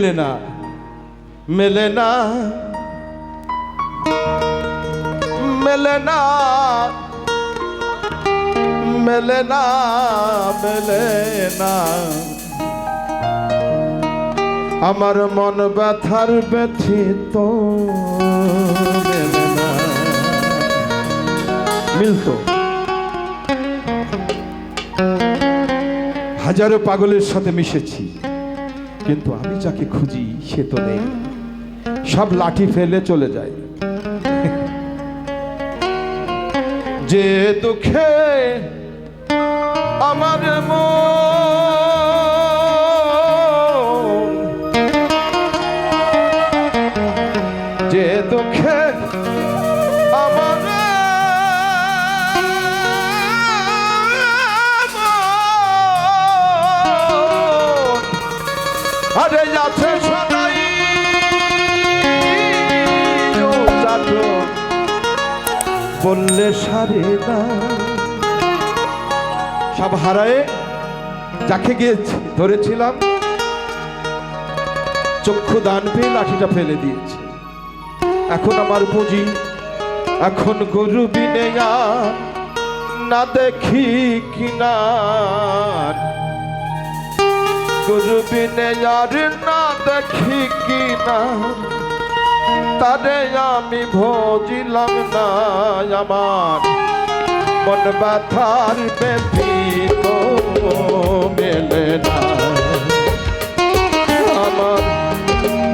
মেলে না মেলে না মেলে না মেলে না মেলে না আমার মন ব্যথার ব্যথিত, মেলে হাজারো পাগলের সাথে মিশেছি। কিন্তু আমি যাকে খুঁজি, সে তো নেই। সব লাঠি ফেলে চলে যায়। যে দুঃখে আমার যে দুঃখে আরে যাচ্ছে বললে সারে সব হারায়ে যাকে গিয়ে ধরেছিলাম, চক্ষু দান পেয়ে লাঠিটা ফেলে দিয়েছে। এখন আমার পুঁজি এখন গরু বিনেয়া না দেখি কিনার। গরু বিনেয়ার না দেখি কিনার তারে আমি ভজিলাম না আমার। মন ব্যথার ব্যথিত মেলে না। আমার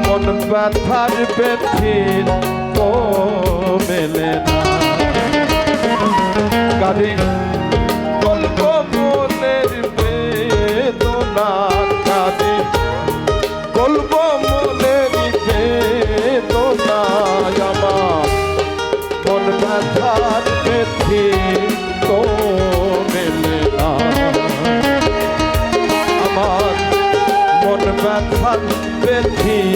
মন ব্যথার ব্যথিত মেলে না। গাড়ি গল্প মনের বেদনা। ব্যথিত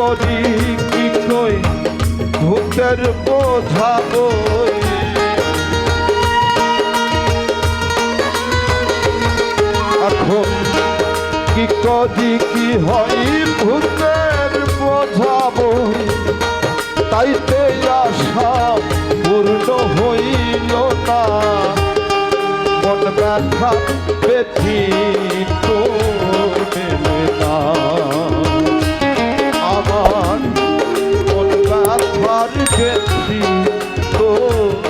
করি কি কই ভূতের বোঝাবো এখন কি কদি কি হয় ভূতের বোঝাবো তাইতে আশা পূর্ণ হইল না। মন ব্যথা ব্যথিত মেলে না। ব্যথার ব্যথিত মেলে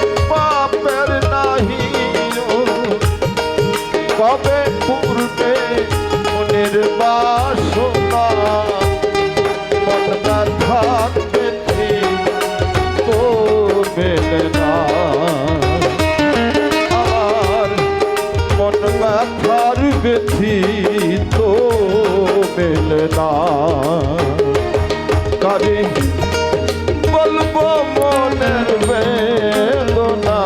মেলে না কাজে বলব মনের বেদনা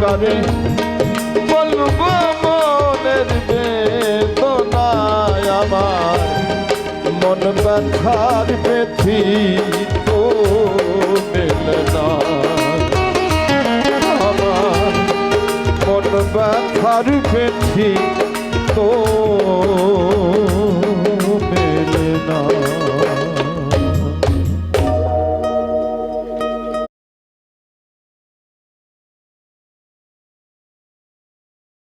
কারে বলব মনের বেদনায় আমার মন ব্যথার বেথি তো মেলে না আমার মন ব্যথার বেথি তো মেলে না